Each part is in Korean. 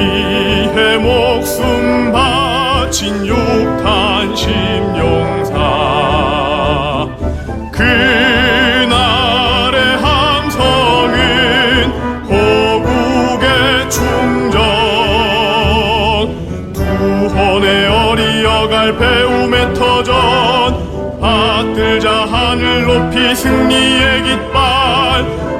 위해 목숨 바친 육탄 심용사. 그날의 함성은 호국의 충전. 구원의 어리어갈 배움에 터전. 받들자 하늘 높이 승리의 깃발.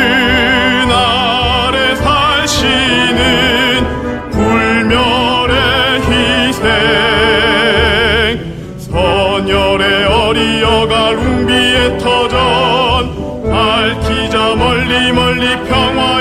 어리어갈 웅비의 터전. 밝히자 멀리 멀리 평화의